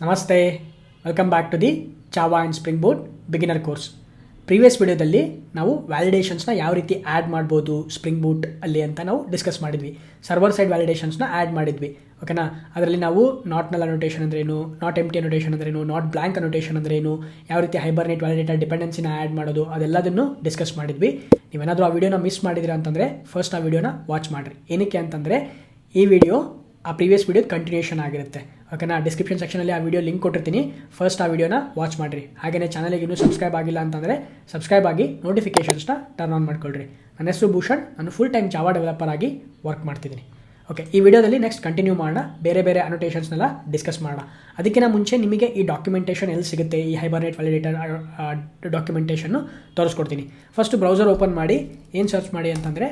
ನಮಸ್ತೆ welcome back to the Java and spring boot beginner course previous ವಿಡಿಯೋದಲ್ಲಿ ನಾವು ವ್ಯಾಲಿಡೇಷನ್ಸ್ನ ಯಾವ ರೀತಿ ಆ್ಯಡ್ ಮಾಡ್ಬೋದು ಸ್ಪ್ರಿಂಗ್ ಬೂಟ್ ಅಲ್ಲಿ ಅಂತ ನಾವು ಡಿಸ್ಕಸ್ ಮಾಡಿದ್ವಿ. ಸರ್ವರ್ ಸೈಡ್ ವ್ಯಾಲಿಡೇಷನ್ಸ್ನ ಆ್ಯಡ್ ಮಾಡಿದ್ವಿ. ಓಕೆನಾ ಅದರಲ್ಲಿ ನಾವು ನಾಟ್ ನಲ್ ಅನೋಟೇಷನ್ ಅಂದ್ರೇನು ನಾಟ್ ಎಂಟಿ ಅನೋಟೇಷನ್ ಅಂದ್ರೇನು ನಾಟ್ ಬ್ಲ್ಯಾಂಕ್ ಅನೋಟೇಷನ್ ಅಂದ್ರೇನು, ಯಾವ ರೀತಿ ಹೈಬರ್ನೇಟ್ ವ್ಯಾಲಿಡೇಟರ್ ಡಿಪೆಂಡೆನ್ಸಿನ ಆ್ಯಡ್ ಮಾಡೋದು, ಅದೆಲ್ಲದನ್ನು ಡಿಸ್ಕಸ್ ಮಾಡಿದ್ವಿ. ನೀವೇನಾದರೂ ಆ ವಿಡಿಯೋನ ಮಿಸ್ ಮಾಡಿದಿರ ಅಂತಂದರೆ ಫಸ್ಟ್ ಆ ವಿಡಿಯೋನ ವಾಚ್ ಮಾಡಿರಿ. ಏನಕ್ಕೆ ಅಂತಂದರೆ ಈ ವಿಡಿಯೋ ಆ ಪ್ರೀವಿಯಸ್ ವಿಡಿಯೋದ ಕಂಟಿನ್ಯೂಷನ್ ಆಗಿರುತ್ತೆ. ಓಕೆನಾ? ಡಿಸ್ಕ್ರಿಪ್ಷನ್ ಸೆಕ್ಷನಲ್ಲಿ ಆ ವಿಡಿಯೋ ಲಿಂಕ್ ಕೊಟ್ಟಿರ್ತೀನಿ. ಫಸ್ಟ್ ಆ ವಿಡಿಯೋನ ವಾಚ್ ಮಾಡಿರಿ. ಹಾಗೆಯೇ ಚಾನಲಿಗೆ ಇನ್ನೂ ಸಬ್ಸ್ಕ್ರೈಬ್ ಆಗಿಲ್ಲ ಅಂತಂದರೆ ಸಬ್ಸ್ಕ್ರೈಬ್ ಆಗಿ ನೋಟಿಫಿಕೇಷನ್ಸ್ನ ಟರ್ನ್ ಆನ್ ಮಾಡ್ಕೊಳ್ರಿ. ನನ್ನ ಹೆಸರು ಭೂಷಣ್. ನಾನು ಫುಲ್ ಟೈಮ್ ಜಾವಾ ಡೆವಲಪರ್ ಆಗಿ ವರ್ಕ್ ಮಾಡ್ತಿದ್ದೀನಿ. ಓಕೆ ಈ ವಿಡಿಯೋದಲ್ಲಿ ನೆಕ್ಸ್ಟ್ ಕಂಟಿನ್ಯೂ ಮಾಡೋಣ. ಬೇರೆ ಬೇರೆ ಅನೋಟೇಷನ್ಸ್ನೆಲ್ಲ ಡಿಸ್ಕಸ್ ಮಾಡೋಣ. ಅದಕ್ಕಿಂತ ಮುಂಚೆ ನಿಮಗೆ ಈ ಡಾಕ್ಯುಮೆಂಟೇಷನ್ ಎಲ್ಲಿ ಸಿಗುತ್ತೆ? ಈ ಹೈಬರ್ನೇಟ್ ವ್ಯಾಲಿಡೇಟರ್ ಡಾಕ್ಯುಮೆಂಟೇಷನ್ನು ತೋರಿಸ್ಕೊಡ್ತೀನಿ. ಫಸ್ಟ್ ಬ್ರೌಸರ್ ಓಪನ್ ಮಾಡಿ ಏನು ಸರ್ಚ್ ಮಾಡಿ ಅಂತಂದರೆ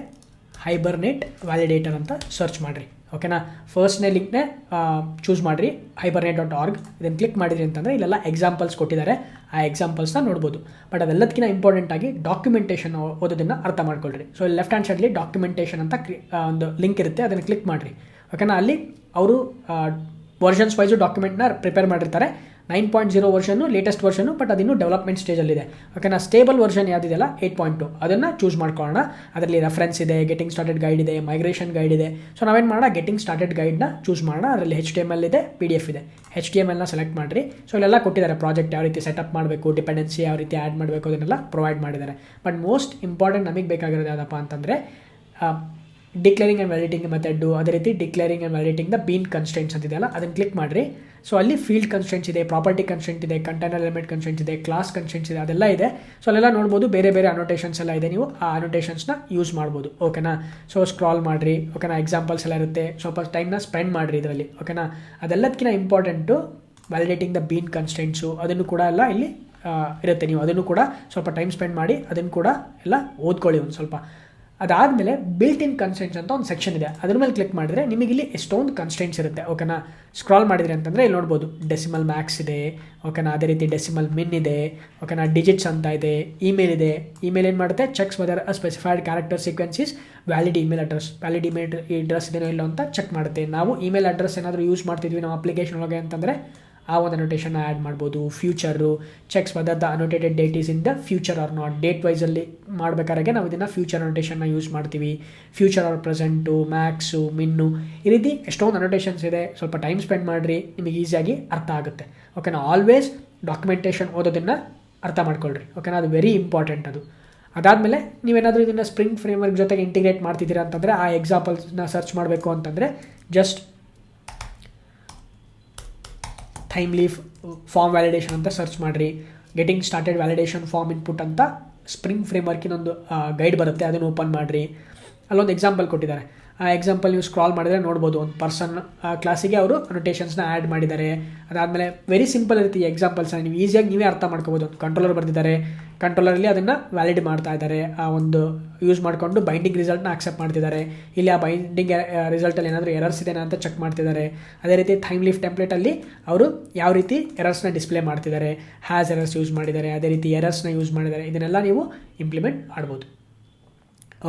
ಹೈಬರ್ನೇಟ್ ವ್ಯಾಲಿಡೇಟರ್ ಅಂತ ಸರ್ಚ್ ಮಾಡಿರಿ. ಓಕೆನಾ ಫಸ್ಟ್ನೇ ಲಿಂಕ್ನೇ ಚೂಸ್ ಮಾಡಿರಿ. ಹೈಬರ್ನೆಟ್ ಡಾಟ್ ಆರ್ಗ್ ಇದನ್ನು ಕ್ಲಿಕ್ ಮಾಡಿದ್ರಿ ಅಂತಂದರೆ ಇಲ್ಲೆಲ್ಲ ಎಕ್ಸಾಂಪಲ್ಸ್ ಕೊಟ್ಟಿದ್ದಾರೆ. ಆ ಎಕ್ಸಾಂಪಲ್ಸ್ನ ನೋಡ್ಬೋದು. ಬಟ್ ಅದೆಲ್ಲದಕ್ಕಿಂತ ಇಂಪಾರ್ಟೆಂಟ್ ಆಗಿ ಡಾಕ್ಯುಮೆಂಟೇಷನ್ ಓದೋದನ್ನು ಅರ್ಥ ಮಾಡ್ಕೊಳ್ರಿ. ಸೊ ಲೆಫ್ಟ್ ಹ್ಯಾಂಡ್ ಸೈಡ್ಲಿ ಡಾಕ್ಯುಮೆಂಟೇಷನ್ ಅಂತ ಒಂದು ಲಿಂಕ್ ಇರುತ್ತೆ. ಅದನ್ನು ಕ್ಲಿಕ್ ಮಾಡಿರಿ. ಓಕೆನಾ ಅಲ್ಲಿ ಅವರು ವರ್ಷನ್ಸ್ ವೈಸು ಡಾಕ್ಯುಮೆಂಟ್ನ ಪ್ರಿಪೇರ್ ಮಾಡಿರ್ತಾರೆ. ನೈನ್ ಪಾಯಿಂಟ್ ಜೀರೋ ವರ್ಷನ್ನು ಲೇಟೆಸ್ಟ್ ವರ್ಷನು ಬಟ್ ಅದಿನ್ನೂ ಡೆವಲಪ್ಮೆಂಟ್ ಸ್ಟೇಜಲ್ಲಿದೆ ಓಕೆನಾ ಸ್ಟೇಬಲ್ ವರ್ಷನ್ ಯಾವುದಿದೆಯಲ್ಲ? ಏಯ್ಟ್ ಪಾಯಿಂಟ್ ಟು ಅದನ್ನು ಚೂಸ್ ಮಾಡ್ಕೊಳ್ಳೋಣ. ಅದರಲ್ಲಿ ರೆಫರೆನ್ಸ್ ಇದೆ ಗೆಟಿಂಗ್ ಸ್ಟಾರ್ಟೆಡ್ ಗೈಡ್ ಇದೆ ಮೈಗ್ರೇಷನ್ ಗೈಡ್ ಇದೆ. ಸೊ ನಾವೇನು ಮಾಡೋಣ? ಗೆಟಿಂಗ್ ಸ್ಟಾರ್ಟೆಡ್ ಗೈಡ್ನ ಚೂಸ್ ಮಾಡೋಣ. ಅದರಲ್ಲಿ ಹೆಚ್ ಟಿ ಎಂ ಎಲ್ ಇದೆ ಪಿ ಡಿ ಎಫ್ ಇದೆ. ಹೆಚ್ ಟಿ ಎಂ ಎಲ್ನ ಸೆಲೆಕ್ಟ್ ಮಾಡಿರಿ. ಸೊ ಇಲ್ಲೆಲ್ಲ ಕೊಟ್ಟಿದ್ದಾರೆ. ಪ್ರಾಜೆಕ್ಟ್ ಯಾವ ರೀತಿ ಸೆಟಪ್ ಮಾಡಬೇಕು ಡಿಪೆಂಡೆನ್ಸಿ ಯಾವ ರೀತಿ ಆ್ಯಡ್ ಮಾಡಬೇಕು, ಅದನ್ನೆಲ್ಲ ಪ್ರೊವೈಡ್ ಮಾಡಿದ್ದಾರೆ. ಬಟ್ ಮೋಸ್ಟ್ ಇಂಪಾರ್ಟೆಂಟ್ ನಮಗೆ ಬೇಕಾಗಿರೋದು ಯಾವುದಪ್ಪ ಅಂತಂದರೆ ಡಿಕ್ಲೇರಿಂಗ್ ಆ್ಯಂಡ್ ವ್ಯಾಲಿಟಿಂಗ್ ಮೆಥಡ್ಡು ಅದೇ ರೀತಿ declaring and validating the bean constants ಅಂತಿದೆಯಲ್ಲ, ಅದನ್ನು ಕ್ಲಿಕ್ ಮಾಡಿರಿ. ಸೊ ಅಲ್ಲಿ ಫೀಲ್ಡ್ ಕನ್ಸ್ಟೆಂಟ್ಸ್ ಇದೆ ಪ್ರಾಪರ್ಟಿ ಕನ್ಸ್ಟೆಂಟ್ ಇದೆ ಕಂಟೈನರ್ ಎಲಿಮೆಂಟ್ ಕನ್ಸ್ಟೆಂಟ್ ಇದೆ ಕ್ಲಾಸ್ ಕನ್ಸ್ಟೆಂಟ್ಸ್ ಇದೆ, ಅದೆಲ್ಲ ಇದೆ. ಸೊ ಅಲ್ಲೆಲ್ಲ ನೋಡ್ಬೋದು ಬೇರೆ ಬೇರೆ ಅನೋಟೇಷನ್ಸ್ ಎಲ್ಲ ಇದೆ. ನೀವು ಆ ಅನೋಟೇಷನ್ಸ್ನ ಯೂಸ್ ಮಾಡ್ಬೋದು. ಓಕೆನಾ ಸೊ ಸ್ಕ್ರಾಲ್ ಮಾಡಿರಿ. ಓಕೆನಾ ಎಕ್ಸಾಂಪಲ್ಸ್ ಎಲ್ಲ ಇರುತ್ತೆ. ಸ್ವಲ್ಪ ಟೈಮ್ನ ಸ್ಪೆಂಡ್ ಮಾಡಿರಿ ಇದರಲ್ಲಿ. ಓಕೆನಾ ಅದೆಲ್ಲದಕ್ಕಿಂತ important validating the bean constraints ಅದನ್ನು ಕೂಡ ಎಲ್ಲ ಇಲ್ಲಿ ಇರುತ್ತೆ. ನೀವು ಅದನ್ನು ಕೂಡ ಸ್ವಲ್ಪ ಟೈಮ್ ಸ್ಪೆಂಡ್ ಮಾಡಿ, ಅದನ್ನು ಕೂಡ ಎಲ್ಲ ಓದ್ಕೊಳ್ಳಿ ಒಂದು ಸ್ವಲ್ಪ. ಅದಾದಮೇಲೆ ಬಿಲ್ಟ್ ಇನ್ ಕನ್ಸ್ಟೆಂಟ್ಸ್ ಅಂತ ಒಂದು ಸೆಕ್ಷನ್ ಇದೆ. ಅದ್ರ ಮೇಲೆ ಕ್ಲಿಕ್ ಮಾಡಿದ್ರೆ ನಿಮಗೆ ಇಲ್ಲಿ ಎಷ್ಟೊಂದು ಕನ್ಸ್ಟೆಂಟ್ಸ್ ಇರುತ್ತೆ. ಓಕೆನಾ ಸ್ಕ್ರಾಲ್ ಮಾಡಿದ್ರೆ ಅಂತಂದರೆ ಇಲ್ಲಿ ನೋಡ್ಬೋದು. ಡೆಸಿಮಲ್ ಮ್ಯಾಕ್ಸ್ ಇದೆ. ಓಕೆನಾ ಅದೇ ರೀತಿ ಡೆಸಿಮಲ್ ಮಿನ್ ಇದೆ. ಓಕೆನಾ ಡಿಜಿಟ್ಸ್ ಅಂತ ಇದೆ. ಇಮೇಲ್ ಇದೆ. ಇಮೇಲ್ ಏನು ಮಾಡುತ್ತೆ? Checks whether a specified character sequences valid email address valid email address ಇದೆಯೋ ಇಲ್ಲ ಅಂತ ಚೆಕ್ ಮಾಡುತ್ತೆ. ನಾವು ಇಮೇಲ್ ಅಡ್ರೆಸ್ ಏನಾದರೂ ಯೂಸ್ ಮಾಡ್ತಿದ್ವಿ ನಮ್ಮ ಅಪ್ಲಿಕೇಶನ್ ಒಳಗೆ ಅಂತಂದರೆ ಆ ಒಂದು ಅನೋಟೇಷನ್ ಆ್ಯಡ್ ಮಾಡ್ಬೋದು future checks whether the annotated date is in the future or not date ವೈಸಲ್ಲಿ ಮಾಡಬೇಕಾದ್ರೆ ನಾವು ಇದನ್ನು ಫ್ಯೂಚರ್ ಅನೋಟೇಷನ್ನ ಯೂಸ್ ಮಾಡ್ತೀವಿ. Future or present max min ಈ ರೀತಿ ಎಷ್ಟೊಂದು ಅನೋಟೇಷನ್ಸ್ ಇದೆ. ಸ್ವಲ್ಪ ಟೈಮ್ ಸ್ಪೆಂಡ್ ಮಾಡಿರಿ, ನಿಮಗೆ ಈಸಿಯಾಗಿ ಅರ್ಥ ಆಗುತ್ತೆ. ಓಕೆನಾ ಆಲ್ವೇಸ್ ಡಾಕ್ಯುಮೆಂಟೇಷನ್ ಓದೋದನ್ನು ಅರ್ಥ ಮಾಡ್ಕೊಳ್ರಿ. ಓಕೆನಾ ಅದು ವೆರಿ ಇಂಪಾರ್ಟೆಂಟ್ ಅದು. ಅದಾದಮೇಲೆ ನೀವೇನಾದರೂ ಇದನ್ನು ಸ್ಪ್ರಿಂಗ್ ಫ್ರೇಮ್ವರ್ಕ್ ಜೊತೆಗೆ ಇಂಟಿಗ್ರೇಟ್ ಮಾಡ್ತಿದ್ದೀರಾ ಅಂತಂದರೆ, ಆ ಎಕ್ಸಾಂಪಲ್ಸ್ನ ಸರ್ಚ್ ಮಾಡಬೇಕು ಅಂತಂದರೆ just Thymeleaf form validation ಅಂತ ಸರ್ಚ್ ಮಾಡಿರಿ. Getting started validation form input ಅಂತ ಸ್ಪ್ರಿಂಗ್ ಫ್ರೇಮ್ವರ್ಕಿನೊಂದು ಗೈಡ್ ಬರುತ್ತೆ, ಅದನ್ನು ಓಪನ್ ಮಾಡಿರಿ. ಅಲ್ಲೊಂದು ಎಕ್ಸಾಂಪಲ್ ಕೊಟ್ಟಿದ್ದಾರೆ. ಎಕ್ಸಾಂಪಲ್ ನೀವು ಸ್ಕ್ರಾಲ್ ಮಾಡಿದ್ರೆ ನೋಡ್ಬೋದು. ಒಂದು ಪರ್ಸನ್ ಕ್ಲಾಸಿಗೆ ಅವರು ನೋಟೇಷನ್ಸ್ನ ಆ್ಯಡ್ ಮಾಡಿದ್ದಾರೆ. ಅದಾದಮೇಲೆ ವೆರಿ ಸಿಂಪಲ್ ಇರುತ್ತೆ ಈ ಎಕ್ಸಾಂಪಲ್ಸ್ನ ನೀವು ಈಸಿಯಾಗಿ ನೀವೇ ಅರ್ಥ ಮಾಡ್ಕೋಬೋದು. ಒಂದು ಕಂಟ್ರೋಲರ್ ಬರ್ತಿದ್ದಾರೆ ಕಂಟ್ರೋಲರಲ್ಲಿ ಅದನ್ನು ವ್ಯಾಲಿಡ್ ಮಾಡ್ತಾ ಇದ್ದಾರೆ. ಆ ಒಂದು ಯೂಸ್ ಮಾಡಿಕೊಂಡು ಬೈಂಡಿಂಗ್ ರಿಸಲ್ಟ್ನ ಅಕ್ಸೆಪ್ಟ್ ಮಾಡ್ತಿದ್ದಾರೆ. ಇಲ್ಲಿ ಆ ಬೈಂಡಿಂಗ್ ರಿಸಲ್ಟಲ್ಲಿ ಏನಾದರೂ ಎರರ್ಸ್ ಇದೆಯಾ ಅಂತ ಚೆಕ್ ಮಾಡ್ತಿದ್ದಾರೆ. ಅದೇ ರೀತಿ ಥೈಮ್ ಲೀಫ್ ಟೆಂಪ್ಲೇಟಲ್ಲಿ ಅವರು ಯಾವ ರೀತಿ ಎರರ್ಸ್ನ ಡಿಸ್ಪ್ಲೇ ಮಾಡ್ತಿದ್ದಾರೆ. ಹ್ಯಾಸ್ ಎರರ್ಸ್ ಯೂಸ್ ಮಾಡಿದ್ದಾರೆ. ಅದೇ ರೀತಿ ಎರರ್ಸ್ನ ಯೂಸ್ ಮಾಡಿದ್ದಾರೆ. ಇದನ್ನೆಲ್ಲ ನೀವು ಇಂಪ್ಲಿಮೆಂಟ್ ಮಾಡ್ಬೋದು.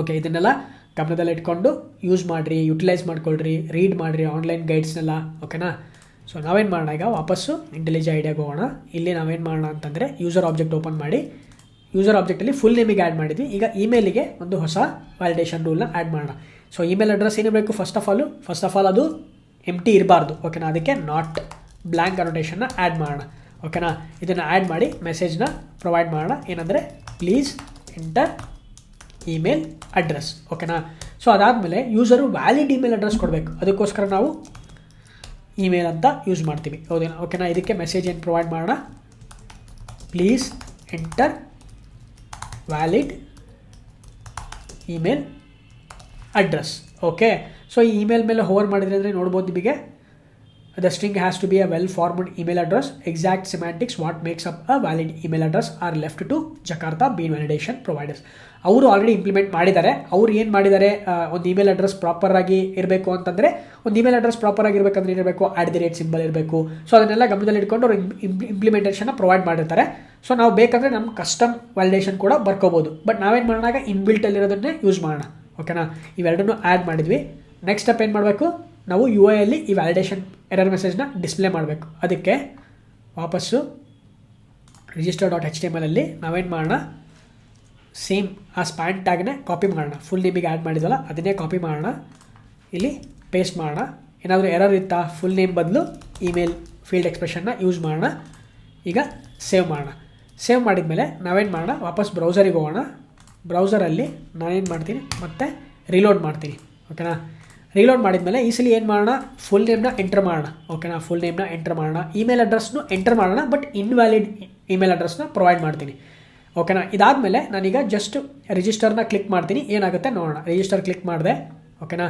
ಓಕೆ ಇದನ್ನೆಲ್ಲ ಗಮನದಲ್ಲಿ ಇಟ್ಕೊಂಡು ಯೂಸ್ ಮಾಡಿರಿ ಯುಟಿಲೈಸ್ ಮಾಡ್ಕೊಳ್ರಿ ರೀಡ್ ಮಾಡಿರಿ ಆನ್ಲೈನ್ ಗೈಡ್ಸ್ನೆಲ್ಲ ಓಕೆನಾ ಸೊ ನಾವೇನು ಮಾಡೋಣ ಈಗ? ವಾಪಸ್ಸು ಇಂಟೆಲಿಜೆ ಐಡಿಯಾಗೆ ಹೋಗೋಣ. ಇಲ್ಲಿ ನಾವೇನು ಮಾಡೋಣ ಅಂತಂದರೆ ಯೂಸರ್ ಆಬ್ಜೆಕ್ಟ್ ಓಪನ್ ಮಾಡಿ ಯೂಸರ್ ಆಬ್ಜೆಕ್ಟಲ್ಲಿ ಫುಲ್ ನೇಮಿಗೆ ಆ್ಯಡ್ ಮಾಡಿದ್ವಿ. ಈಗ ಇಮೇಲಿಗೆ ಒಂದು ಹೊಸ ವ್ಯಾಲಿಡೇಷನ್ ರೂಲ್ನ ಆ್ಯಡ್ ಮಾಡೋಣ. ಸೊ ಇಮೇಲ್ ಅಡ್ರೆಸ್ ಏನಿರಬೇಕು first of all first of all ಅದು ಎಂ ಟಿ ಇರಬಾರ್ದು ಓಕೆನಾ ಅದಕ್ಕೆ ನಾಟ್ ಬ್ಲ್ಯಾಂಕ್ ಅನೋಟೇಷನ್ನ ಆ್ಯಡ್ ಮಾಡೋಣ ಓಕೆನಾ ಇದನ್ನು ಆ್ಯಡ್ ಮಾಡಿ ಮೆಸೇಜ್ನ ಪ್ರೊವೈಡ್ ಮಾಡೋಣ. ಏನಂದರೆ ಪ್ಲೀಸ್ ಎಂಟರ್ ಇಮೇಲ್ ಅಡ್ರೆಸ್ ಓಕೆನಾ ಸೊ ಅದಾದಮೇಲೆ ಯೂಸರು ವ್ಯಾಲಿಡ್ ಇಮೇಲ್ ಅಡ್ರೆಸ್ ಕೊಡಬೇಕು. ಅದಕ್ಕೋಸ್ಕರ ನಾವು ಇಮೇಲ್ ಅಂತ ಯೂಸ್ ಮಾಡ್ತೀವಿ. ಹೌದೇನಾ? ಓಕೆನಾ ಇದಕ್ಕೆ ಮೆಸೇಜ್ ಏನು ಪ್ರೊವೈಡ್ ಮಾಡೋಣ? Please enter valid email address okay so ಈ ಇಮೇಲ್ ಮೇಲೆ ಹೋವರ್ ಮಾಡಿದ್ರೆ ಅಂದರೆ ನೋಡ್ಬೋದು ನಿಮಗೆ the string has to be a well formed email address exact semantics what makes up a valid email address are left to Jakarta bean validation providers ಅವರು already implement ಮಾಡಿದ್ದಾರೆ. ಅವ್ರು ಏನು ಮಾಡಿದ್ದಾರೆ? ಒಂದು ಇಮೇಲ್ ಅಡ್ರೆಸ್ ಪ್ರಾಪರ್ ಆಗಿ ಇರಬೇಕು ಅಂತಂದರೆ, ಒಂದು ಇಮೇಲ್ ಅಡ್ರೆಸ್ ಪ್ರಾಪರ್ ಆಗಿ ಇರಬೇಕಂದ್ರೆ ಇರಬೇಕು? ಆಟ್ ದಿ ರೇಟ್ ಸಿಂಬಲ್ ಇರಬೇಕು. ಸೊ ಅದನ್ನೆಲ್ಲ ಗಮನದಲ್ಲಿ ಇಟ್ಕೊಂಡು ಅವ್ರು ಇಂಪ್ಲಿಮೆಂಟೇಷನ್ನ ಪ್ರೊವೈಡ್ ಮಾಡಿರ್ತಾರೆ. ಸೊ ನಾವು ಬೇಕಂದರೆ ನಮ್ಮ ಕಸ್ಟಮ್ ವ್ಯಾಲಿಡೇಷನ್ ಕೂಡ ಬರ್ಕೋಬೋದು. ಬಟ್ ನಾವೇನು ಮಾಡೋಣ ಇನ್ಬಿಲ್ಟಲ್ಲಿರೋದನ್ನೇ ಯೂಸ್ ಮಾಡೋಣ. ಓಕೆನಾ ಇವೆರಡನ್ನೂ ಆ್ಯಡ್ ಮಾಡಿದ್ವಿ. ನೆಕ್ಸ್ಟ್ ಸ್ಟೆಪ್ ಏನು ಮಾಡಬೇಕು? ನಾವು ಯು ಐ ಅಲ್ಲಿ ಈ ವ್ಯಾಲಿಡೇಷನ್ ಎರರ್ ಮೆಸೇಜ್ನ ಡಿಸ್ಪ್ಲೇ ಮಾಡಬೇಕು. ಅದಕ್ಕೆ ವಾಪಸ್ಸು register dot H T M ಅಲ್ಲಿ ನಾವೇನು ಮಾಡೋಣ? ಸೇಮ್ ಆ ಸ್ಪ್ಯಾನ್ ಟ್ಯಾಗ್ನೇ ಕಾಪಿ ಮಾಡೋಣ. ಫುಲ್ ನೇಮಿಗೆ ಆ್ಯಡ್ ಮಾಡಿದಲ್ಲ ಅದನ್ನೇ ಕಾಪಿ ಮಾಡೋಣ. ಇಲ್ಲಿ ಪೇಸ್ಟ್ ಮಾಡೋಣ. ಏನಾದರೂ ಎರರ್ ಇತ್ತಾ ಫುಲ್ ನೇಮ್ ಬದಲು ಇಮೇಲ್ ಫೀಲ್ಡ್ ಎಕ್ಸ್ಪ್ರೆಷನ್ನ ಯೂಸ್ ಮಾಡೋಣ. ಈಗ ಸೇವ್ ಮಾಡೋಣ. ಸೇವ್ ಮಾಡಿದ ಮೇಲೆ ನಾವೇನು ಮಾಡೋಣ? ವಾಪಸ್ ಬ್ರೌಸರಿಗೆ ಹೋಗೋಣ. ಬ್ರೌಸರಲ್ಲಿ ನಾನೇನು ಮಾಡ್ತೀನಿ? ಮತ್ತು ರೀಲೋಡ್ ಮಾಡ್ತೀನಿ. ಓಕೆನಾ ರೀಲೋಡ್ ಮಾಡಿದ್ಮೇಲೆ ಈ ಸಲ ಏನು ಮಾಡೋಣ? ಫುಲ್ ನೇಮ್ನ ಎಂಟರ್ ಮಾಡೋಣ. ಓಕೆನಾ ಫುಲ್ ನೇಮ್ನ ಎಂಟರ್ ಮಾಡೋಣ. ಇಮೇಲ್ ಅಡ್ರೆಸ್ನು ಎಂಟರ್ ಮಾಡೋಣ ಬಟ್ ಇನ್ವ್ಯಾಲಿಡ್ ಇಮೇಲ್ ಅಡ್ರೆಸ್ನ ಪ್ರೊವೈಡ್ ಮಾಡ್ತೀನಿ. ಓಕೆನಾ? ಇದಾದಮೇಲೆ ನಾನೀಗ ಜಸ್ಟ್ ರಿಜಿಸ್ಟರ್ನ ಕ್ಲಿಕ್ ಮಾಡ್ತೀನಿ. ಏನಾಗುತ್ತೆ ನೋಡೋಣ. ರಿಜಿಸ್ಟರ್ ಕ್ಲಿಕ್ ಮಾಡಿದೆ. ಓಕೆನಾ?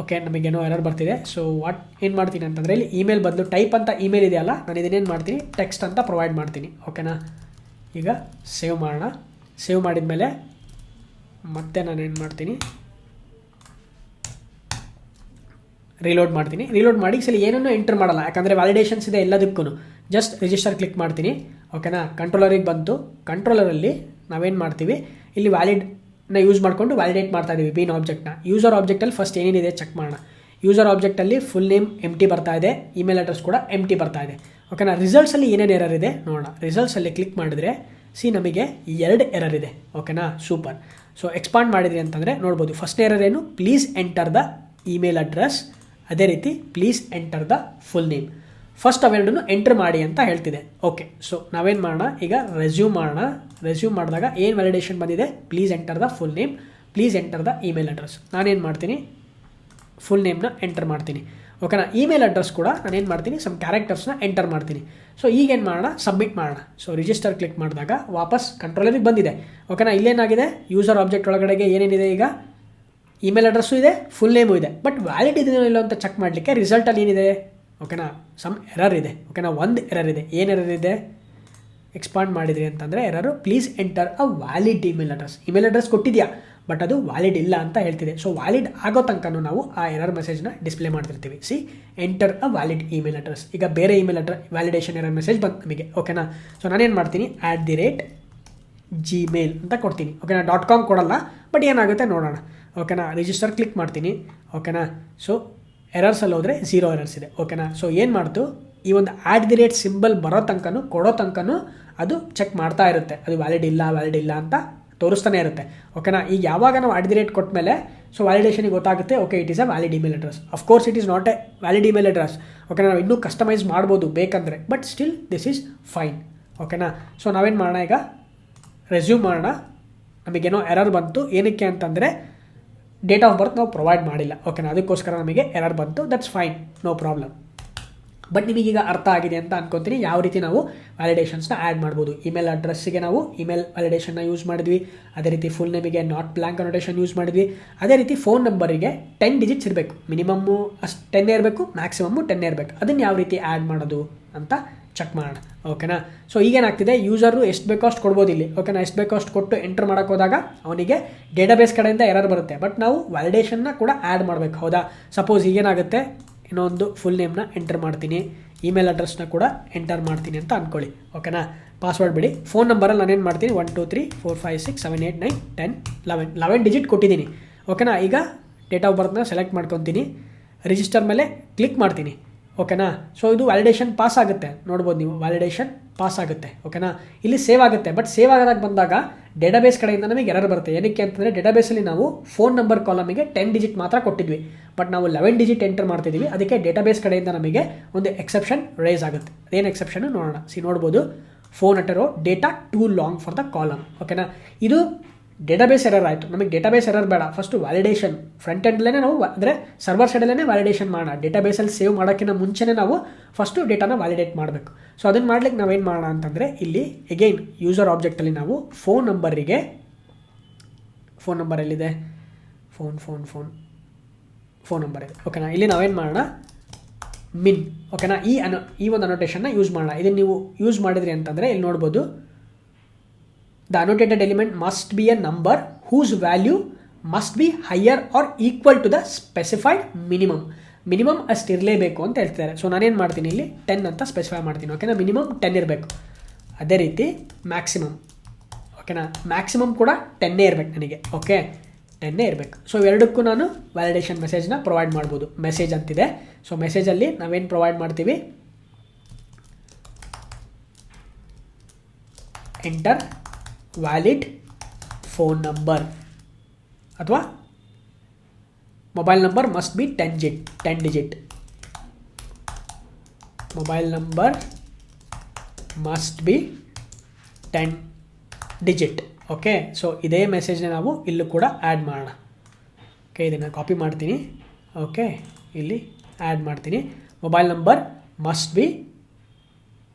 ಓಕೆ, ನಮಗೇನೋ ಎರರ್ ಬರ್ತಿದೆ. ಸೊ ವಾಟ್ ಏನು ಮಾಡ್ತೀನಿ ಅಂತಂದರೆ ಇಲ್ಲಿ ಇಮೇಲ್ ಬದಲು ಟೈಪ್ ಅಂತ ಇಮೇಲ್ ಇದೆಯಲ್ಲ ನಾನು ಇದನ್ನೇನು ಮಾಡ್ತೀನಿ? ಟೆಕ್ಸ್ಟ್ ಅಂತ ಪ್ರೊವೈಡ್ ಮಾಡ್ತೀನಿ. ಓಕೆನಾ? ಈಗ ಸೇವ್ ಮಾಡೋಣ. ಸೇವ್ ಮಾಡಿದ ಮೇಲೆ ಮತ್ತೆ ನಾನು ಏನು ಮಾಡ್ತೀನಿ? ರೀಲೋಡ್ ಮಾಡ್ತೀನಿ. ರೀಲೋಡ್ ಮಾಡಿ ಸಲ ಏನನ್ನೂ ಎಂಟರ್ ಮಾಡಲ್ಲ. ಯಾಕಂದರೆ ವ್ಯಾಲಿಡೇಷನ್ಸ್ ಇದೆ ಎಲ್ಲದಕ್ಕೂ ಜಸ್ಟ್ ರಿಜಿಸ್ಟರ್ ಕ್ಲಿಕ್ ಮಾಡ್ತೀನಿ. ಓಕೆನಾ ಕಂಟ್ರೋಲರಿಗೆ ಬಂತು. ಕಂಟ್ರೋಲರಲ್ಲಿ ನಾವೇನು ಮಾಡ್ತೀವಿ? ಇಲ್ಲಿ ವ್ಯಾಲಿಡ್ನ ಯೂಸ್ ಮಾಡಿಕೊಂಡು ವ್ಯಾಲಿಡೇಟ್ ಮಾಡ್ತಾ ಇದ್ದೀವಿ ಬೀನ್ ಆಬ್ಜೆಕ್ಟ್ನ ಯೂಸರ್ ಆಬ್ಜೆಕ್ಟಲ್ಲಿ ಫಸ್ಟ್ ಏನೇನಿದೆ ಚೆಕ್ ಮಾಡೋಣ. ಯೂಸರ್ ಆಬ್ಜೆಕ್ಟಲ್ಲಿ ಫುಲ್ ನೇಮ್ ಎಂ ಟಿ ಬರ್ತಾ ಇದೆ. ಇಮೇಲ್ ಅಡ್ರೆಸ್ ಕೂಡ ಎಂ ಟಿ ಬರ್ತಾ ಇದೆ. ಓಕೆನಾ ರಿಸಲ್ಟ್ಸಲ್ಲಿ ಏನೇನು ಎರರ್ ಇದೆ ನೋಡೋಣ. ರಿಸಲ್ಟ್ಸಲ್ಲಿ ಕ್ಲಿಕ್ ಮಾಡಿದ್ರೆ ಸಿ ನಮಗೆ ಎರಡು ಎರರ್ ಇದೆ. ಓಕೆನಾ ಸೂಪರ್ ಸೊ ಎಕ್ಸ್ಪಾಂಡ್ ಮಾಡಿದ್ರಿ ಅಂತಂದರೆ ನೋಡ್ಬೋದು. ಫಸ್ಟ್ ಎರರ್ ಏನು? Please enter the email address ಅದೇ ರೀತಿ please enter the full name first ಅವೆರಡನ್ನು enter ಮಾಡಿ ಅಂತ ಹೇಳ್ತಿದೆ. ಓಕೆ ಸೊ ನಾವೇನು ಮಾಡೋಣ? ಈಗ ರೆಸ್ಯೂಮ್ ಮಾಡೋಣ. ರೆಸ್ಯೂಮ್ ಮಾಡಿದಾಗ ಏನು ವ್ಯಾಲಿಡೇಷನ್ ಬಂದಿದೆ? Please enter the full name please enter the email address ನಾನೇನು ಮಾಡ್ತೀನಿ? ಫುಲ್ ನೇಮ್ನ ಎಂಟರ್ ಮಾಡ್ತೀನಿ. ಓಕೆನಾ ಇಮೇಲ್ ಅಡ್ರೆಸ್ ಕೂಡ ನಾನು ಏನು ಮಾಡ್ತೀನಿ ಸಮ್ ಕ್ಯಾರೆಕ್ಟರ್ಸ್ನ ಎಂಟರ್ ಮಾಡ್ತೀನಿ. ಸೊ ಈಗೇನು ಮಾಡೋಣ? ಸಬ್ಮಿಟ್ ಮಾಡೋಣ. ಸೊ ರಿಜಿಸ್ಟರ್ ಕ್ಲಿಕ್ ಮಾಡಿದಾಗ ವಾಪಸ್ ಕಂಟ್ರೋಲರಿಗೆ ಬಂದಿದೆ. ಓಕೆನಾ ಇಲ್ಲೇನಾಗಿದೆ? ಯೂಸರ್ ಆಬ್ಜೆಕ್ಟ್ ಒಳಗಡೆಗೆ ಏನೇನಿದೆ ಈಗ? ಇಮೇಲ್ ಅಡ್ರೆಸ್ಸು ಇದೆ ಫುಲ್ ನೇಮು ಇದೆ. ಬಟ್ ವ್ಯಾಲಿಡ್ ಇದೆಯೋ ಇಲ್ಲೋ ಅಂತ ಚೆಕ್ ಮಾಡಲಿಕ್ಕೆ ರಿಸಲ್ಟಲ್ಲಿ ಏನಿದೆ? ಓಕೆನಾ ಸಮ್ ಎರರ್ ಇದೆ. ಓಕೆನಾ ಒಂದು ಎರರ್ ಇದೆ. ಏನು ಎರರ್ ಇದೆ? ಎಕ್ಸ್ಪಾಂಡ್ ಮಾಡಿದ್ರಿ ಅಂತಂದರೆ error please enter a valid email address email address ಕೊಟ್ಟಿದ್ಯಾ? But ಅದು ವ್ಯಾಲಿಡ್ ಇಲ್ಲ ಅಂತ ಹೇಳ್ತಿದೆ. ಸೊ ವ್ಯಾಲಿಡ್ ಆಗೋ ತನಕನೂ ನಾವು ಆ ಎರರ್ ಮೆಸೇಜ್ನ ಡಿಸ್ಪ್ಲೇ ಮಾಡ್ತಿರ್ತೀವಿ. See enter a valid email address ಈಗ ಬೇರೆ email address validation error message ಬಂತು ನಮಗೆ. ಓಕೆನಾ ಸೊ ನಾನೇನು ಮಾಡ್ತೀನಿ? ಆ್ಯಟ್ ದಿ ರೇಟ್ ಜಿಮೇಲ್ ಅಂತ ಕೊಡ್ತೀನಿ. ಓಕೆನಾ ಡಾಟ್ ಕಾಮ್ ಕೊಡಲ್ಲ ಬಟ್ ಏನಾಗುತ್ತೆ ನೋಡೋಣ. ಓಕೆನಾ? ರಿಜಿಸ್ಟರ್ ಕ್ಲಿಕ್ ಮಾಡ್ತೀನಿ. ಓಕೆನಾ? ಸೊ ಎರರ್ಸಲ್ಲಿ ಹೋದರೆ ಝೀರೋ ಎರರ್ಸ್ ಇದೆ. ಓಕೆನಾ? ಸೊ ಏನು ಮಾಡ್ತು? ಈ ಒಂದು ಆ್ಯಟ್ ದಿ ರೇಟ್ ಸಿಂಬಲ್ ಬರೋ ತನಕನೂ, ಕೊಡೋ ತನಕನೂ ಅದು ಚೆಕ್ ಮಾಡ್ತಾ ಇರುತ್ತೆ. ಅದು ವ್ಯಾಲಿಡ್ ಇಲ್ಲ ವ್ಯಾಲಿಡ್ ಇಲ್ಲ ಅಂತ ತೋರಿಸ್ತಾನೆ ಇರುತ್ತೆ. ಓಕೆನಾ? ಈಗ ಯಾವಾಗ ನಾವು ಆಟ್ ದಿ ರೇಟ್ ಕೊಟ್ಟ ಮೇಲೆ ಸೊ ವ್ಯಾಲಿಡೇಷನಿಗೆ ಗೊತ್ತಾಗುತ್ತೆ okay it is a valid email address of course it is not a valid email address okay ನಾವು ಇನ್ನೂ ಕಸ್ಟಮೈಸ್ ಮಾಡ್ಬೋದು ಬೇಕಂದರೆ but still this is fine ಓಕೆನಾ? ಸೊ ನಾವೇನು ಮಾಡೋಣ ಈಗ? ರೆಸ್ಯೂಮ್ ಮಾಡೋಣ. ನಮಗೇನೋ ಎರರ್ ಬಂತು. ಏನಕ್ಕೆ ಅಂತಂದರೆ ಡೇಟ್ ಆಫ್ ಬರ್ತ್ ನಾವು ಪ್ರೊವೈಡ್ ಮಾಡಿಲ್ಲ. ಓಕೆನಾ ಅದಕ್ಕೋಸ್ಕರ ನಮಗೆ ಎರರ್ ಬಂತು. That's fine no problem but ನಿಮಗೀಗ ಅರ್ಥ ಆಗಿದೆ ಅಂತ ಅನ್ಕೊತೀನಿ. ಯಾವ ರೀತಿ ನಾವು ವ್ಯಾಲಿಡೇಷನ್ಸ್ನ ಆ್ಯಡ್ ಮಾಡ್ಬೋದು? ಇಮೇಲ್ ಅಡ್ರೆಸ್ಸಿಗೆ ನಾವು ಇಮೇಲ್ ವ್ಯಾಲಿಡೇಷನ್ನ ಯೂಸ್ ಮಾಡಿದ್ವಿ. ಅದೇ ರೀತಿ ಫುಲ್ ನೇಮಿಗೆ ನಾಟ್ ಬ್ಲ್ಯಾಂಕ್ ಅನೋಟೇಷನ್ ಯೂಸ್ ಮಾಡಿದ್ವಿ. ಅದೇ ರೀತಿ ಫೋನ್ ನಂಬರಿಗೆ ಟೆನ್ ಡಿಜಿಟ್ಸ್ ಇರಬೇಕು. ಮಿನಿಮಮ್ಮು ಅಷ್ಟು ಟೆನ್ ಇರಬೇಕು ಮ್ಯಾಕ್ಸಿಮಮ್ಮು ಟೆನ್ ಇರಬೇಕು. ಅದನ್ನು ಯಾವ ರೀತಿ ಆ್ಯಡ್ ಮಾಡೋದು ಅಂತ ಚೆಕ್ ಮಾಡೋಣ ಓಕೆನಾ ಸೊ ಈಗೇನಾಗ್ತಿದೆ? ಯೂಸರು ಎಷ್ಟು ಬೇಕೋ ಅಷ್ಟು ಕೊಡ್ಬೋದು ಇಲ್ಲಿ ಓಕೆನಾ ಎಷ್ಟು ಬೇಕೋ ಅಷ್ಟು ಕೊಟ್ಟು ಎಂಟರ್ ಮಾಡೋಕ್ಕೆ ಹೋದಾಗ ಅವನಿಗೆ ಡೇಟಾಬೇಸ್ ಕಡೆಯಿಂದ ಎರರ್ ಬರುತ್ತೆ. ಬಟ್ ನಾವು ವ್ಯಾಲಿಡೇಷನ್ನ ಕೂಡ ಆ್ಯಡ್ ಮಾಡಬೇಕು, ಹೌದಾ? ಸಪೋಸ್ ಈಗೇನಾಗುತ್ತೆ? ಇನ್ನೊಂದು ಫುಲ್ ನೇಮ್ನ ಎಂಟರ್ ಮಾಡ್ತೀನಿ ಇಮೇಲ್ ಅಡ್ರೆಸ್ನ ಕೂಡ ಎಂಟರ್ ಮಾಡ್ತೀನಿ ಅಂತ ಅಂದ್ಕೊಳ್ಳಿ ಓಕೆನಾ ಪಾಸ್ವರ್ಡ್ ಬಿಡಿ. ಫೋನ್ ನಂಬರಲ್ಲಿ ನಾನೇನು ಮಾಡ್ತೀನಿ? One two three four five six seven eight nine ten eleven eleven digit ಕೊಟ್ಟಿದ್ದೀನಿ ಓಕೆನಾ ಈಗ ಡೇಟ್ ಆಫ್ ಬರ್ತ್ನ ಸೆಲೆಕ್ಟ್ ಮಾಡ್ಕೊತೀನಿ ರಿಜಿಸ್ಟರ್ ಮೇಲೆ ಕ್ಲಿಕ್ ಮಾಡ್ತೀನಿ. ಓಕೆನಾ? ಸೊ ಇದು ವ್ಯಾಲಿಡೇಷನ್ ಪಾಸ್ ಆಗುತ್ತೆ. ನೋಡ್ಬೋದು ನೀವು ವ್ಯಾಲಿಡೇಷನ್ ಪಾಸ್ ಆಗುತ್ತೆ. ಓಕೆನಾ? ಇಲ್ಲಿ ಸೇವ್ ಆಗುತ್ತೆ. ಬಟ್ ಸೇವ್ ಆಗೋದಾಗ ಬಂದಾಗ ಡೇಟಾಬೇಸ್ ಕಡೆಯಿಂದ ನಮಗೆ ಎರರ್ ಬರುತ್ತೆ. ಏನಕ್ಕೆ ಅಂತಂದರೆ ಡೇಟಾಬೇಸಲ್ಲಿ ನಾವು ಫೋನ್ ನಂಬರ್ ಕಾಲಮಿಗೆ ಟೆನ್ ಡಿಜಿಟ್ ಮಾತ್ರ ಕೊಟ್ಟಿದ್ವಿ. ಬಟ್ ನಾವು ಲೆವೆನ್ ಡಿಜಿಟ್ ಎಂಟರ್ ಮಾಡ್ತಿದ್ದೀವಿ ಅದಕ್ಕೆ ಡೇಟಾಬೇಸ್ ಕಡೆಯಿಂದ ನಮಗೆ ಒಂದು ಎಕ್ಸೆಪ್ಷನ್ ರೇಸ್ ಆಗುತ್ತೆ. ಅದೇನು ಎಕ್ಸೆಪ್ಷನ್ ನೋಡೋಣ. ಸಿ ನೋಡ್ಬೋದು. Phone ಅಟರೋ data too long for the column ಓಕೆನಾ? ಇದು ಡೇಟಾಬೇಸ್ ಎರರ್ ಆಯಿತು. ನಮಗೆ ಡೇಟಾಬೇಸ್ ಎರರ್ ಬೇಡ. ಫಸ್ಟು ವ್ಯಾಲಿಡೇಷನ್ ಫ್ರಂಟ್ ಎಂಡ್ಲೇ ನಾವು ಅಂದರೆ ಸರ್ವರ್ ಸೈಡಲ್ಲೇ ವ್ಯಾಲಿಡೇಷನ್ ಮಾಡೋಣ. ಡೇಟಾಬೇಸಲ್ಲಿ ಸೇವ್ ಮಾಡೋಕ್ಕಿಂತ ಮುಂಚೆನೇ ನಾವು ಫಸ್ಟು ಡೇಟಾನ ವ್ಯಾಲಿಡೇಟ್ ಮಾಡಬೇಕು. ಸೊ ಅದನ್ನು ಮಾಡ್ಲಿಕ್ಕೆ ನಾವೇನು ಮಾಡೋಣ ಅಂತಂದರೆ ಇಲ್ಲಿ ಎಗೈನ್ ಯೂಸರ್ ಆಬ್ಜೆಕ್ಟಲ್ಲಿ ನಾವು ಫೋನ್ ನಂಬರಿಗೆ ಫೋನ್ ನಂಬರ್ ಎಲ್ಲಿದೆ? Phone phone phone phone number ಇದೆ. ಓಕೆನಾ ಇಲ್ಲಿ ನಾವೇನು ಮಾಡೋಣ? ಮಿನ್ ಓಕೆನಾ ಈ ಅನೋ ಈ ಒಂದು ಅನೋಟೇಷನ್ನ ಯೂಸ್ ಮಾಡೋಣ. ಇದನ್ನು ನೀವು ಯೂಸ್ ಮಾಡಿದ್ರಿ ಅಂತಂದರೆ ಇಲ್ಲಿ ನೋಡ್ಬೋದು the annotated element must be a number whose value must be higher or equal to the specified minimum minimum ಅಷ್ಟು ಇರಲೇಬೇಕು ಅಂತ ಹೇಳ್ತಿದ್ದಾರೆ. ಸೊ ನಾನೇನು ಮಾಡ್ತೀನಿ ಇಲ್ಲಿ? ಟೆನ್ ಅಂತ ಸ್ಪೆಸಿಫೈ ಮಾಡ್ತೀನಿ ಓಕೆನಾ ಮಿನಿಮಮ್ ಟೆನ್ ಇರಬೇಕು. ಅದೇ ರೀತಿ ಮ್ಯಾಕ್ಸಿಮಮ್ ಓಕೆನಾ ಮ್ಯಾಕ್ಸಿಮಮ್ ಕೂಡ ಟೆನ್ನೇ ಇರಬೇಕು ನನಗೆ ಓಕೆ ಟೆನ್ನೇ ಇರಬೇಕು. ಸೊ ಎರಡಕ್ಕೂ ನಾನು ವ್ಯಾಲಿಡೇಷನ್ ಮೆಸೇಜ್ನ ಪ್ರೊವೈಡ್ ಮಾಡ್ಬೋದು. ಮೆಸೇಜ್ ಅಂತಿದೆ. ಸೊ ಮೆಸೇಜಲ್ಲಿ ನಾವೇನು ಪ್ರೊವೈಡ್ ಮಾಡ್ತೀವಿ? ಎಂಟರ್ ವ್ಯಾಲಿಡ್ ಫೋನ್ ನಂಬರ್ ಅಥವಾ mobile number must be ten git ten digit mobile number must be ten digit okay so ಇದೇ ಮೆಸೇಜ್ನ ನಾವು ಇಲ್ಲೂ ಕೂಡ ಆ್ಯಡ್ ಮಾಡೋಣ. ಓಕೆ ಇದನ್ನು ಕಾಪಿ ಮಾಡ್ತೀನಿ. ಓಕೆ ಇಲ್ಲಿ ಆ್ಯಡ್ ಮಾಡ್ತೀನಿ. Mobile number must be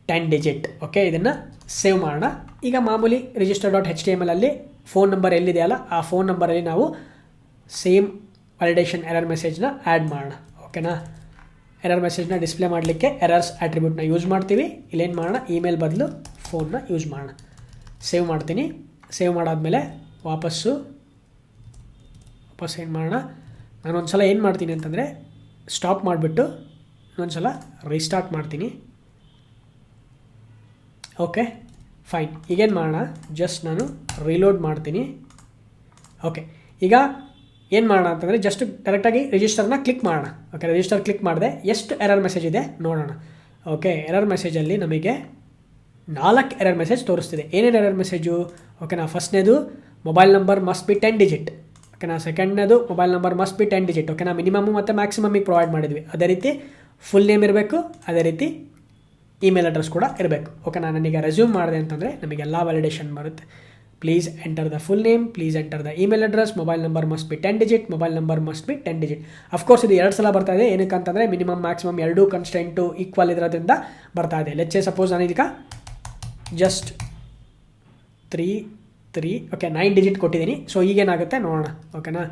ten digit okay ಇದನ್ನು ಸೇವ್ ಮಾಡೋಣ. ಈಗ ಮಾಮೂಲಿ register dot H T M ಅಲ್ಲಿ ಫೋನ್ ನಂಬರ್ ಎಲ್ಲಿದೆಯಲ್ಲ ಆ ಫೋನ್ ನಂಬರಲ್ಲಿ ನಾವು ಸೇಮ್ ವ್ಯಾಲಿಡೇಷನ್ ಎರರ್ ಮೆಸೇಜ್ನ ಆ್ಯಡ್ ಮಾಡೋಣ. ಓಕೆನಾ ಎರರ್ ಮೆಸೇಜ್ನ ಡಿಸ್ಪ್ಲೇ ಮಾಡಲಿಕ್ಕೆ ಎರರ್ಸ್ ಆಟ್ರಿಬ್ಯೂಟ್ನ ಯೂಸ್ ಮಾಡ್ತೀವಿ. ಇಲ್ಲೇನು ಮಾಡೋಣ? ಇಮೇಲ್ ಬದಲು ಫೋನ್ನ ಯೂಸ್ ಮಾಡೋಣ. ಸೇವ್ ಮಾಡ್ತೀನಿ. ಸೇವ್ ಮಾಡಾದಮೇಲೆ ವಾಪಸ್ಸು ವಾಪಸ್ ಏನು ಮಾಡೋಣ? ನಾನು ಒಂದು ಸಲ ಏನು ಮಾಡ್ತೀನಿ ಅಂತಂದರೆ ಸ್ಟಾಪ್ ಮಾಡಿಬಿಟ್ಟು ಇನ್ನೊಂದು ಸಲ ರೀಸ್ಟಾರ್ಟ್ ಮಾಡ್ತೀನಿ. ಓಕೆ ಫೈನ್ ಈಗೇನು ಮಾಡೋಣ? ಜಸ್ಟ್ ನಾನು ರೀಲೋಡ್ ಮಾಡ್ತೀನಿ. ಓಕೆ ಈಗ ಏನು ಮಾಡೋಣ ಅಂತಂದರೆ ಜಸ್ಟ್ ಕರೆಕ್ಟಾಗಿ ರಿಜಿಸ್ಟರ್ನ ಕ್ಲಿಕ್ ಮಾಡೋಣ. ಓಕೆ ರಿಜಿಸ್ಟರ್ ಕ್ಲಿಕ್ ಮಾಡಿದೆ ಎಷ್ಟು ಎರರ್ ಮೆಸೇಜ್ ಇದೆ ನೋಡೋಣ. ಓಕೆ ಎರರ್ ಮೆಸೇಜಲ್ಲಿ ನಮಗೆ ನಾಲ್ಕು ಎರರ್ ಮೆಸೇಜ್ ತೋರಿಸ್ತಿದೆ. ಏನೇನು ಎರರ್ ಮೆಸೇಜು ಓಕೆನಾ ಫಸ್ಟ್ನೇದು mobile number must be ten digit ಓಕೆನಾ ಸೆಕೆಂಡ್ನೇದು mobile number must be ten digit ಓಕೆನಾ ಮಿನಿಮಮ್ ಮತ್ತು ಮ್ಯಾಕ್ಸಿಮಮಿಗೆ ಪ್ರೊವೈಡ್ ಮಾಡಿದ್ವಿ. ಅದೇ ರೀತಿ ಫುಲ್ ನೇಮ್ ಇರಬೇಕು, ಅದೇ ರೀತಿ ಇಮೇಲ್ ಅಡ್ರೆಸ್ ಕೂಡ ಇರಬೇಕು. ಓಕೆ ನಾನು ನನಗೆ ರೆಸ್ಯೂಮ್ ಮಾಡಿದೆ ಅಂತಂದರೆ ನಮಗೆಲ್ಲ ವ್ಯಾಲಿಡೇಷನ್ ಬರುತ್ತೆ. Please enter the full name please enter the email address mobile number must be ten digit mobile number must be ten digit of course ಇದು ಎರಡು ಸಲ ಬರ್ತಾ ಇದೆ. ಏನಕ್ಕೆ ಅಂತಂದರೆ ಮಿನಿಮಮ್ ಮ್ಯಾಕ್ಸಿಮಮ್ ಎರಡೂ ಕನ್ಸ್ಟೆಂಟು ಈಕ್ವಲ್ ಇರೋದ್ರಿಂದ ಬರ್ತಾ ಇದೆ. ಲೆಚ್ಚೆ ಸಪೋಸ್ ನಾನು ಇದಕ್ಕೆ just three three okay nine digit ಕೊಟ್ಟಿದ್ದೀನಿ. ಸೊ ಈಗೇನಾಗುತ್ತೆ? ನೋಡೋಣ. ಓಕೆನಾ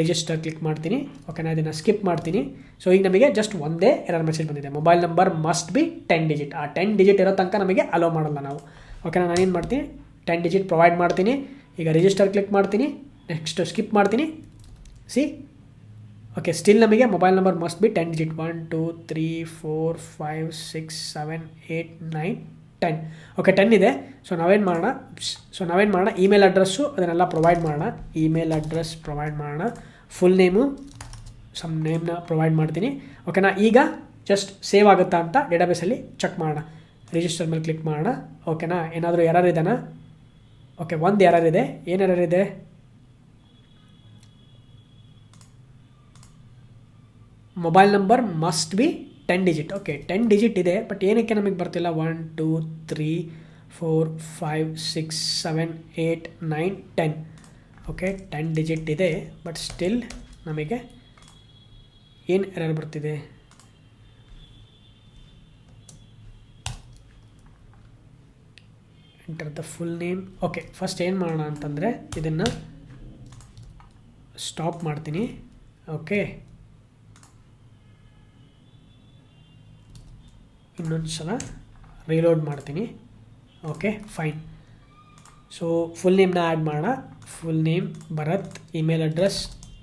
ರಿಜಿಸ್ಟರ್ ಕ್ಲಿಕ್ ಮಾಡ್ತೀನಿ. ಓಕೆನಾ ಇದನ್ನು ಸ್ಕಿಪ್ ಮಾಡ್ತೀನಿ. ಸೊ ಈಗ ನಮಗೆ ಜಸ್ಟ್ ಒಂದೇ ಎರರ್ ಮೆಸೇಜ್ ಬಂದಿದೆ. Mobile number must be ten digit ಆ ಟೆನ್ ಡಿಜಿಟ್ ಇರೋ ತನಕ ನಮಗೆ ಅಲೋ ಮಾಡಲ್ಲ ನಾವು. ಓಕೆನಾ ನಾನೇನು ಮಾಡ್ತೀನಿ? ಟೆನ್ ಡಿಜಿಟ್ ಪ್ರೊವೈಡ್ ಮಾಡ್ತೀನಿ. ಈಗ ರಿಜಿಸ್ಟರ್ ಕ್ಲಿಕ್ ಮಾಡ್ತೀನಿ. ನೆಕ್ಸ್ಟ್ ಸ್ಕಿಪ್ ಮಾಡ್ತೀನಿ. ಸಿ ಓಕೆ ಸ್ಟಿಲ್ ನಮಗೆ mobile number must be ten digit one two three four five six seven eight nine ten okay ten ಇದೆ. ಸೊ ನಾವೇನು ಮಾಡೋಣ? ಸೊ ನಾವೇನು ಮಾಡೋಣ? ಇಮೇಲ್ ಅಡ್ರೆಸ್ಸು ಅದನ್ನೆಲ್ಲ ಪ್ರೊವೈಡ್ ಮಾಡೋಣ. ಇಮೇಲ್ ಅಡ್ರೆಸ್ ಪ್ರೊವೈಡ್ ಮಾಡೋಣ. ಫುಲ್ ನೇಮು ಸಮ್ ನೇಮ್ನ ಪ್ರೊವೈಡ್ ಮಾಡ್ತೀನಿ. ಓಕೆನಾ ಈಗ ಜಸ್ಟ್ ಸೇವ್ ಆಗುತ್ತಾ ಅಂತ ಡೇಟಾಬೇಸಲ್ಲಿ ಚೆಕ್ ಮಾಡೋಣ. ರಿಜಿಸ್ಟರ್ ಮೇಲೆ ಕ್ಲಿಕ್ ಮಾಡೋಣ. ಓಕೆನಾ ಏನಾದರೂ ಎರರ್ ಇದೆನಾ? ಓಕೆ ಒಂದು ಎರರ್ ಇದೆ. ಏನು ಎರರ್ ಇದೆ? Mobile number must be ten digit okay ten digit ಇದೆ ಬಟ್ ಏನಕ್ಕೆ ನಮಗೆ ಬರ್ತಿಲ್ಲ? One two three four five six seven eight nine ten okay ten digit ಇದೆ ಬಟ್ ಸ್ಟಿಲ್ ನಮಗೆ ಏನು ಎರರ್ ಬರ್ತಿದೆ? Enter the full name okay first ಏನು ಮಾಡೋಣ ಅಂತಂದರೆ ಇದನ್ನು ಸ್ಟಾಪ್ ಮಾಡ್ತೀನಿ. ಓಕೆ ಇನ್ನೊಂದು ಸಲ ರೀಲೋಡ್ ಮಾಡ್ತೀನಿ ಓಕೆ ಫೈನ್ ಸೊ ಫುಲ್ ನೇಮ್ನ ಆ್ಯಡ್ ಮಾಡೋಣ. Full name Bharat email address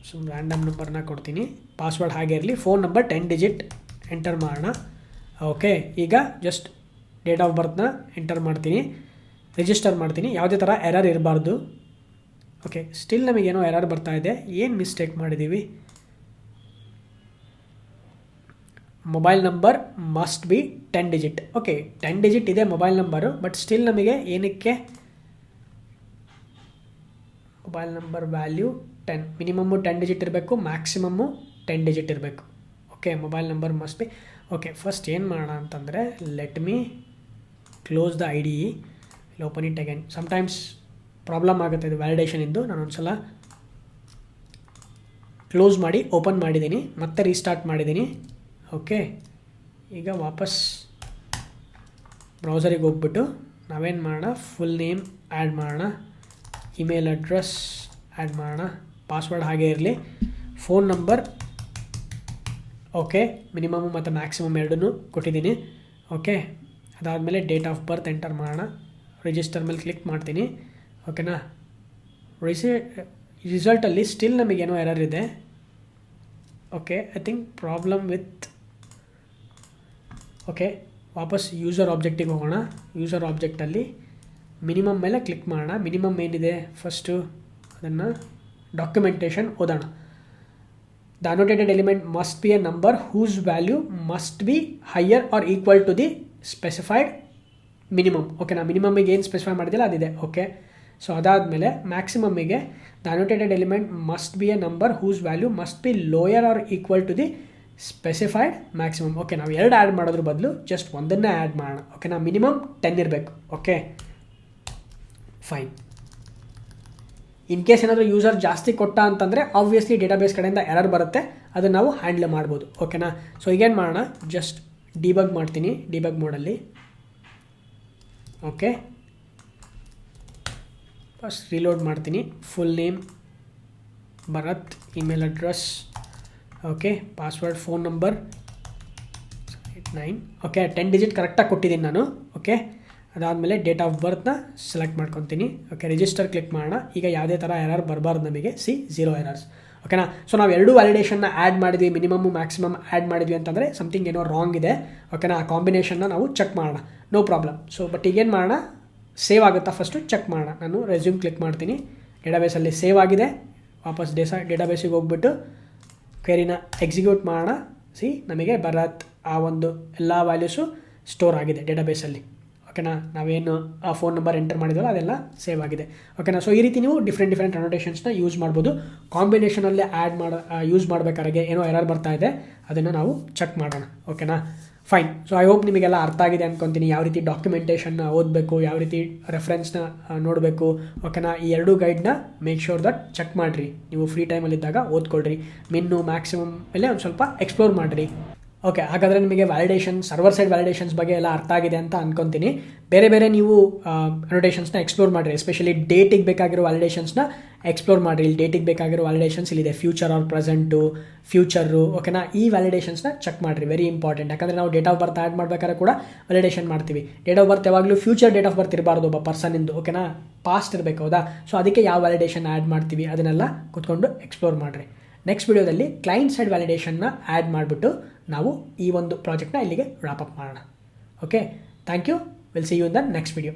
so random ನಂಬರ್ನ ಕೊಡ್ತೀನಿ. ಪಾಸ್ವರ್ಡ್ ಹಾಗೆ ಇರಲಿ phone number ten digit enter ಮಾಡೋಣ. ಓಕೆ ಈಗ ಜಸ್ಟ್ ಡೇಟ್ ಆಫ್ ಬರ್ತ್ನ ಎಂಟರ್ ಮಾಡ್ತೀನಿ. ರಿಜಿಸ್ಟರ್ ಮಾಡ್ತೀನಿ. ಯಾವುದೇ ಥರ ಎರರ್ ಇರಬಾರ್ದು. ಓಕೆ ಸ್ಟಿಲ್ ನಮಗೇನೋ ಎರರ್ ಬರ್ತಾ ಇದೆ. ಏನು ಮಿಸ್ಟೇಕ್ ಮಾಡಿದ್ದೀವಿ mobile number must be ten digit okay ten digit ಇದೆ ಮೊಬೈಲ್ ನಂಬರು ಬಟ್ ಸ್ಟಿಲ್ ನಮಗೆ ಏನಕ್ಕೆ? Mobile number value ten minimum ten digit ಇರಬೇಕು ಮ್ಯಾಕ್ಸಿಮಮ್ಮು ಟೆನ್ ಡಿಜಿಟ್ ಇರಬೇಕು. Okay mobile number must be okay first ಏನು ಮಾಡೋಣ ಅಂತಂದರೆ let me close the I D open it again sometimes problem ಆಗುತ್ತೆ, ಇದು ವ್ಯಾಲಿಡೇಷನಿಂದು ನಾನು ಒಂದು ಸಲ ಕ್ಲೋಸ್ ಮಾಡಿ ಓಪನ್ ಮಾಡಿದ್ದೀನಿ. ಮತ್ತೆ ರೀಸ್ಟಾರ್ಟ್ ಮಾಡಿದ್ದೀನಿ. ಓಕೆ ಈಗ ವಾಪಸ್ ಬ್ರೌಸರಿಗೆ ಹೋಗ್ಬಿಟ್ಟು ನಾವೇನು ಮಾಡೋಣ? ಫುಲ್ ನೇಮ್ ಆ್ಯಡ್ ಮಾಡೋಣ. ಇಮೇಲ್ ಅಡ್ರೆಸ್ ಆ್ಯಡ್ ಮಾಡೋಣ. ಪಾಸ್ವರ್ಡ್ ಹಾಗೇ ಇರಲಿ. ಫೋನ್ ನಂಬರ್ ಓಕೆ ಮಿನಿಮಮ್ ಮತ್ತು ಮ್ಯಾಕ್ಸಿಮಮ್ ಎರಡನ್ನೂ ಕೊಟ್ಟಿದ್ದೀನಿ. ಓಕೆ ಅದಾದಮೇಲೆ ಡೇಟ್ ಆಫ್ ಬರ್ತ್ ಎಂಟರ್ ಮಾಡೋಣ. ರಿಜಿಸ್ಟರ್ ಮೇಲೆ ಕ್ಲಿಕ್ ಮಾಡ್ತೀನಿ. ಓಕೆನಾ ರಿಸಿ ರಿಸಲ್ಟಲ್ಲಿ ಸ್ಟಿಲ್ ನಮಗೇನೋ ಎರರ್ ಇದೆ. Okay I think problem with okay ವಾಪಸ್ ಯೂಸರ್ ಆಬ್ಜೆಕ್ಟಿಗೆ ಹೋಗೋಣ. ಯೂಸರ್ ಆಬ್ಜೆಕ್ಟಲ್ಲಿ ಮಿನಿಮಮ್ ಮೇಲೆ ಕ್ಲಿಕ್ ಮಾಡೋಣ. ಮಿನಿಮಮ್ ಏನಿದೆ? ಫಸ್ಟು ಅದನ್ನು ಡಾಕ್ಯುಮೆಂಟೇಷನ್ ಓದೋಣ. The annotated element must be a number whose value must be higher or equal to the specified minimum ಓಕೆನಾ ಮಿನಿಮಮ್ಮಿಗೆ ಏನು ಸ್ಪೆಸಿಫೈ ಮಾಡಿದಿಲ್ಲ, ಅದಿದೆ. ಓಕೆ ಸೊ ಅದಾದಮೇಲೆ ಮ್ಯಾಕ್ಸಿಮಮ್ಮಿಗೆ the annotated element must be a number whose value must be lower or equal to the specified maximum okay ನಾವು ಎರಡು add ಮಾಡೋದ್ರ ಬದಲು ಜಸ್ಟ್ ಒಂದನ್ನೇ ಆ್ಯಡ್ ಮಾಡೋಣ. ಓಕೆನಾ ಮಿನಿಮಮ್ ಟೆನ್ ಇರಬೇಕು. ಓಕೆ ಫೈನ್ ಇನ್ ಕೇಸ್ ಏನಾದರೂ ಯೂಸರ್ ಜಾಸ್ತಿ ಕೊಟ್ಟ ಅಂತಂದರೆ ಆಬ್ವಿಯಸ್ಲಿ ಡೇಟಾಬೇಸ್ ಕಡೆಯಿಂದ ಎರರ್ ಬರುತ್ತೆ. ಅದನ್ನು ನಾವು ಹ್ಯಾಂಡಲ್ ಮಾಡ್ಬೋದು. ಓಕೆನಾ ಸೊ ಈಗೇನು ಮಾಡೋಣ? ಜಸ್ಟ್ ಡಿಬಗ್ ಮಾಡ್ತೀನಿ. ಡಿಬಗ್ ಮೋಡಲ್ಲಿ ಓಕೆ ಫಸ್ಟ್ ರೀಲೋಡ್ ಮಾಡ್ತೀನಿ. Full name Bharat email address okay password phone number eight nine okay ten digit ಕರೆಕ್ಟಾಗಿ ಕೊಟ್ಟಿದ್ದೀನಿ ನಾನು. ಓಕೆ ಅದಾದಮೇಲೆ ಡೇಟ್ ಆಫ್ ಬರ್ತ್ನ ಸೆಲೆಕ್ಟ್ ಮಾಡ್ಕೊತೀನಿ. ಓಕೆ ರಿಜಿಸ್ಟರ್ ಕ್ಲಿಕ್ ಮಾಡೋಣ. ಈಗ ಯಾವುದೇ ಥರ ಎರರ್ ಬರಬಾರ್ದು ನಮಗೆ. ಸಿ ಝೀರೋ ಎರರ್ಸ್ ಓಕೆನಾ ಸೊ ನಾವು ಎರಡು ವ್ಯಾಲಿಡೇಷನ್ನ ಆ್ಯಡ್ ಮಾಡಿದ್ವಿ ಮಿನಿಮಮ್ ಮ್ಯಾಕ್ಸಿಮಮ್ ಆ್ಯಡ್ ಮಾಡಿದ್ವಿ ಅಂತಂದರೆ ಸಮಥಿಂಗ್ ಏನೋ ರಾಂಗ್ ಇದೆ. ಓಕೆನಾ ಆ ಕಾಂಬಿನೇಷನ್ನ ನಾವು ಚೆಕ್ ಮಾಡೋಣ. ನೋ ಪ್ರಾಬ್ಲಮ್ ಸೊ ಬಟ್ ಈಗೇನು ಮಾಡೋಣ? ಸೇವ್ ಆಗುತ್ತಾ ಫಸ್ಟು ಚೆಕ್ ಮಾಡೋಣ. ನಾನು ರೆಸ್ಯೂಮ್ ಕ್ಲಿಕ್ ಮಾಡ್ತೀನಿ. ಡೇಟಾಬೇಸಲ್ಲಿ ಸೇವ್ ಆಗಿದೆ. ವಾಪಸ್ ಡೇಸ ಡೇಟಾಬೇಸಿಗೆ ಹೋಗ್ಬಿಟ್ಟು ಕ್ವೆರಿನ ಎಕ್ಸಿಕ್ಯೂಟ್ ಮಾಡೋಣ. ಸಿ ನಮಗೆ ಬರತ್ ಆ ಒಂದು ಎಲ್ಲ ವ್ಯಾಲ್ಯೂಸು ಸ್ಟೋರ್ ಆಗಿದೆ ಡೇಟಾಬೇಸಲ್ಲಿ ಓಕೆನಾ ನಾವೇನು ಆ ಫೋನ್ ನಂಬರ್ ಎಂಟರ್ ಮಾಡಿದ್ವಲ್ಲ, ಅದೆಲ್ಲ ಸೇವ್ ಆಗಿದೆ. ಓಕೆನಾ ಸೊ ಈ ರೀತಿ ನೀವು ಡಿಫ್ರೆಂಟ್ ಡಿಫ್ರೆಂಟ್ ಅನೋಟೇಷನ್ಸ್ನ ಯೂಸ್ ಮಾಡ್ಬೋದು. ಕಾಂಬಿನೇಷನಲ್ಲೇ ಆ್ಯಡ್ ಮಾಡ ಯೂಸ್ ಮಾಡಬೇಕಾದ್ರೆ ಏನೋ ಎರರ್ ಬರ್ತಾ ಇದೆ. ಅದನ್ನು ನಾವು ಚೆಕ್ ಮಾಡೋಣ. ಓಕೆನಾ ಫೈನ್ ಸೊ ಐ ಹೋಪ್ ನಿಮಗೆಲ್ಲ ಅರ್ಥ ಆಗಿದೆ ಅನ್ಕೊತೀನಿ. ಯಾವ ರೀತಿ ಡಾಕ್ಯುಮೆಂಟೇಷನ್ನ ಓದಬೇಕು, ಯಾವ ರೀತಿ ರೆಫರೆನ್ಸ್ನ ನೋಡಬೇಕು. ಓಕೆನಾ ಈ ಎರಡೂ ಗೈಡ್ನ ಮೇಕ್ ಶೋರ್ ದಟ್ ಚೆಕ್ ಮಾಡಿರಿ. ನೀವು ಫ್ರೀ ಟೈಮಲ್ಲಿದ್ದಾಗ ಓದ್ಕೊಳ್ರಿ. ಮಿನ್ನು ಮ್ಯಾಕ್ಸಿಮಮ್ ಮೇಲೆ ಒಂದು ಸ್ವಲ್ಪ ಎಕ್ಸ್ಪ್ಲೋರ್ ಮಾಡಿರಿ. ಓಕೆ ಹಾಗಾದರೆ ನಿಮಗೆ ವ್ಯಾಲಿಡೇಷನ್ ಸರ್ವರ್ ಸೈಡ್ ವ್ಯಾಲಿಡೇಷನ್ಸ್ ಬಗ್ಗೆ ಎಲ್ಲ ಅರ್ಥ ಆಗಿದೆ ಅಂತ ಅನ್ಕೊತೀನಿ. ಬೇರೆ ಬೇರೆ ನೀವು ಅನೋಟೇಷನ್ಸ್ನ ಎಕ್ಸ್ಪ್ಲೋರ್ ಮಾಡಿರಿ. ಎಸ್ಪೆಷಲಿ ಡೇಟಿಗೆ ಬೇಕಾಗಿರೋ ವ್ಯಾಲಿಡೇಷನ್ಸ್ನ ಎಕ್ಸ್ಪ್ಲೋರ್ ಮಾಡಿರಿ. ಇಲ್ಲಿ ಡೇಟಿಗೆ ಬೇಕಾಗಿರೋ ವ್ಯಾಲಿಡೇಷನ್ಸ್ ಇಲ್ಲಿದೆ ಫ್ಯೂಚರ್ ಆರ್ ಪ್ರೆಸೆಂಟು ಫ್ಯೂಚರು ಓಕೆನಾ ಈ ವ್ಯಾಲಿಡೇಷನ್ಸ್ನ ಚೆಕ್ ಮಾಡಿರಿ. ವೆರಿ ಇಂಪಾರ್ಟೆಂಟ್ ಯಾಕಂದರೆ ನಾವು ಡೇಟ್ ಆಫ್ ಬರ್ತ್ ಆ್ಯಡ್ ಮಾಡಬೇಕಾದ್ರೆ ಕೂಡ ವ್ಯಾಲಿಡೇಷನ್ ಮಾಡ್ತೀವಿ. ಡೇಟ್ ಆಫ್ ಬರ್ತ್ ಯಾವಾಗಲೂ ಫ್ಯೂಚರ್ ಡೇಟ್ ಆಫ್ ಬರ್ತ್ ಇರಬಾರ್ದು ಒಬ್ಬ ಪರ್ಸನಿಂದು ಓಕೆನಾ ಪಾಸ್ಟ್ ಇರಬೇಕು, ಹೌದಾ? ಸೊ ಅದಕ್ಕೆ ಯಾವ ವ್ಯಾಲಿಡೇಷನ್ ಆ್ಯಡ್ ಮಾಡ್ತೀವಿ ಅದನ್ನೆಲ್ಲ ಕೂತ್ಕೊಂಡು ಎಕ್ಸ್ಪ್ಲೋರ್ ಮಾಡಿರಿ. ನೆಕ್ಸ್ಟ್ ವಿಡಿಯೋದಲ್ಲಿ ಕ್ಲೈಂಟ್ ಸೈಡ್ ವ್ಯಾಲಿಡೇಷನ್ನ ಆ್ಯಡ್ ಮಾಡಿಬಿಟ್ಟು ನಾವು ಈ ಒಂದು ಪ್ರಾಜೆಕ್ಟ್ನ ಇಲ್ಲಿಗೆ ಅಪ್ ಮಾಡೋಣ. Okay thank you will see you in the next video